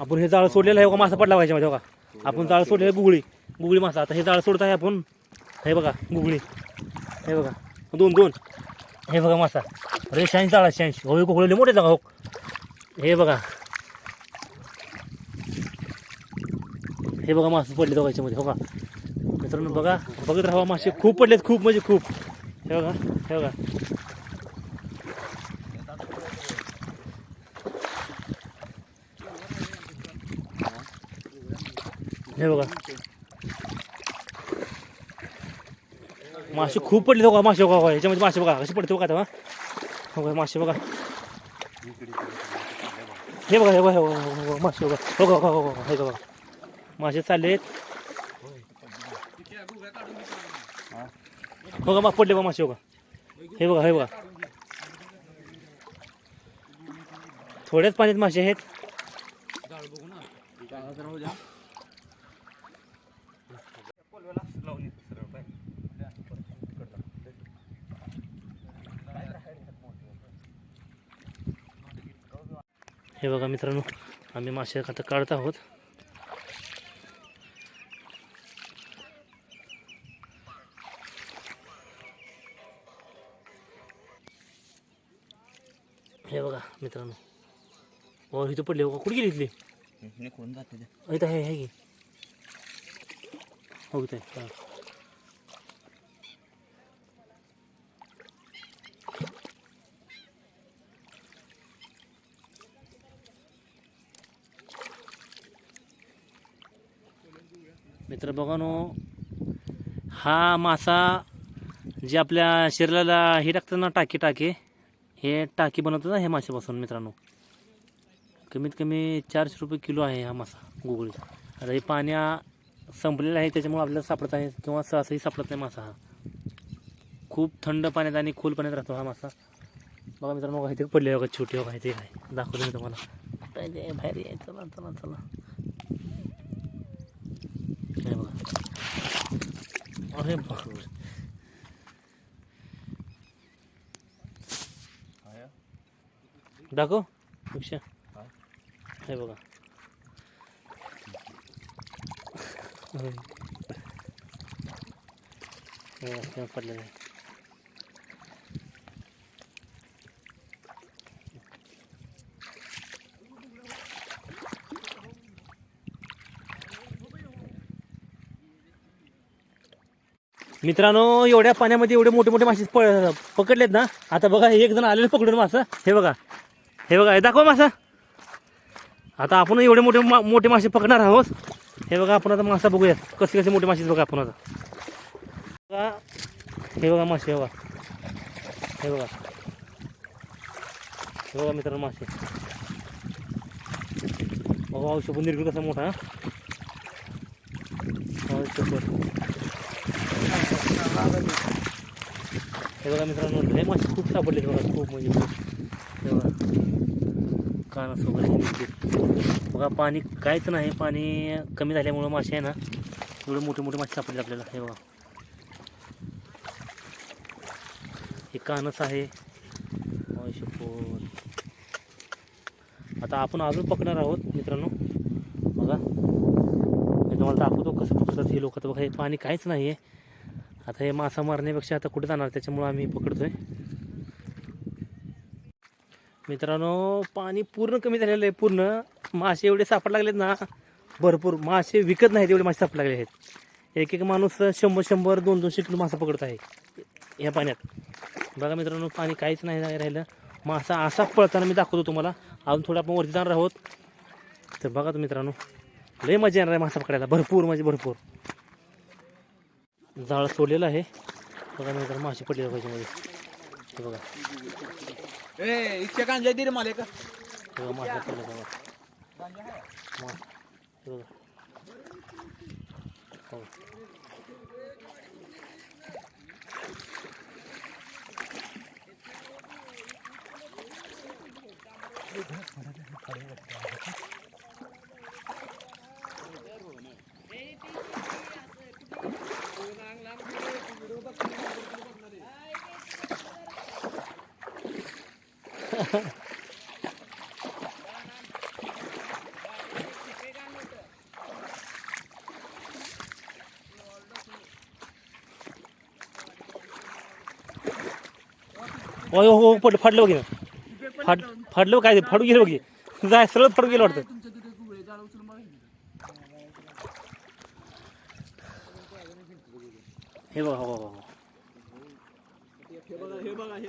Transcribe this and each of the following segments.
आपण हे जाळं सोडलेलं आहे का मासा पडला पाहिजे माझ्या बघा. आपण जाळं सोडलेलं आहे गुगळी. गुगळी मासा. आता हे जाळं सोडत आहे आपण. हे बघा गुगळी. हे बघा. दोन दोन. हे बघा मासा. अरे शहाऐंशी जाळा शहाऐंशी. हो कोकळले मोठे जागा हो. हे बघा. हे बघा मासे पडले दोघांच्यामध्ये हो का? मित्रांनो बघा. बघत राहा मासे खूप पडलेत खूप म्हणजे खूप. हे बघा हे बघा. हे बघा. मासे खूप पडले हो बघा मासे बघा याच्यामध्ये मासे बघा. कसे पडते बघा तेव्हा हो. बघा मासे बघा. हे बघा हे बघा हे बघा, मासे बघा. हो बघा हो बघा. हे बघा. मासे चाललेत. बघा मग पडले बघा मासे बघा. हे बघा हे बघा. थोड्याच पाण्यात मासे आहेत. हे बघा मित्रांनो आम्ही मासे आता काढत आहोत. हे बघा मित्रांनो हो इथं पडले बघा. कुठे गेली इथली? इथं आहे की? हो आहे. मित्र बघानो हा मासा जे आपल्या शरीराला हे टाकतात ना टाके टाके हे टाकी बनवतात ना हे माशापासून मित्रांनो. कमीत कमी चारशे रुपये किलो आहे हा मासा गुगळी. आता हे पाण्या संपलेलं आहे त्याच्यामुळे आपल्याला सापडत आहे किंवा सहसाही सापडत नाही मासा हा. खूप थंड पाण्यात आणि खोल पाण्यात राहतो हा मासा. बघा मित्रांनो माहिती पडले बघा छोटे बघा ते काय? दाखवतो मी तुम्हाला. बाहेर यायचं चला चला चला. हे बघा अरे बापरे. दाखवपेक्षा हे बघा पडलेलं आहे मित्रांनो एवढ्या पाण्यामध्ये एवढे मोठे मोठे मासे प- पकडलेत ना आता बघा हे एक जण आलेले पकडून मासा. हे बघा. हे बघा हे दाखवा मासा. आता आपण एवढे मोठे मा- मोठे मासे पकडणार आहोत. हे बघा आपण आता मासा बघूयात. कसे कसे मोठे मासे बघा आपण आता. बघा. हे बघा मासे हे बघा. हे बघा. हे बघा मित्रांनो मासे. बघा औषध निर्गुल कसा मोठा औषध. हे बघा मित्रांनो लय मासे खूप सापडलेत बघा खूप म्हणजे खूप. हे बघा कानस वगैरे बघा पाणी काहीच नाही पाणी कमी झाल्यामुळं मासे आहे ना एवढे मोठे मोठे मासे सापडले आपल्याला. हे बघा. हे कानस आहे. आता आपण अजून पकडणार आहोत मित्रांनो. बघा. मी तुम्हाला दाखवतो कसं पकडतात हे लोक. तर बघा हे पाणी काहीच नाही आहे आता हे मासा मारण्यापेक्षा आता कुठे जाणार? त्याच्यामुळं आम्ही पकडतोय. मित्रांनो पाणी पूर्ण कमी झालेलं आहे पूर्ण. मासे एवढे सापड लागलेत ना भरपूर. मासे विकत नाहीत एवढे मासे सापड लागले आहेत. एक एक माणूस शंभर शंभर दोन दोनशे किलो मासा पकडत आहे या पाण्यात. बघा मित्रांनो पाणी काहीच नाही राहिलं. मासा असा पळताना मी दाखवतो तुम्हाला. अजून थोडं आपण वरती जाणार आहोत. तर बघा तो मित्रांनो लय मजा येणार आहे मासा पकडायला. भरपूर म्हणजे भरपूर. जाळ सोडलेलं आहे. बघा नाही तर मासे पडलेलं पाहिजे मध्ये बघा. मला मासे पडलं हो. हो पडलं फाटलं बघ फाट गए काय ते फाडू गेलं बघ जाय हे बघा हो हो बघा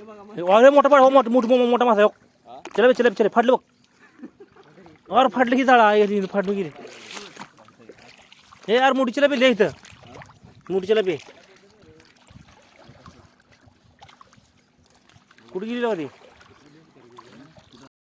बघा बघा अरे मोठा पाड हो मोठा मोठा मोठा मासा हो चला बे, चला चला फाडलं बघ अरे फाडलं की जाळा हे फाडलं गेले हे यार मोठी चला बे ले इथं मोठी चला बे कुठे गेली होती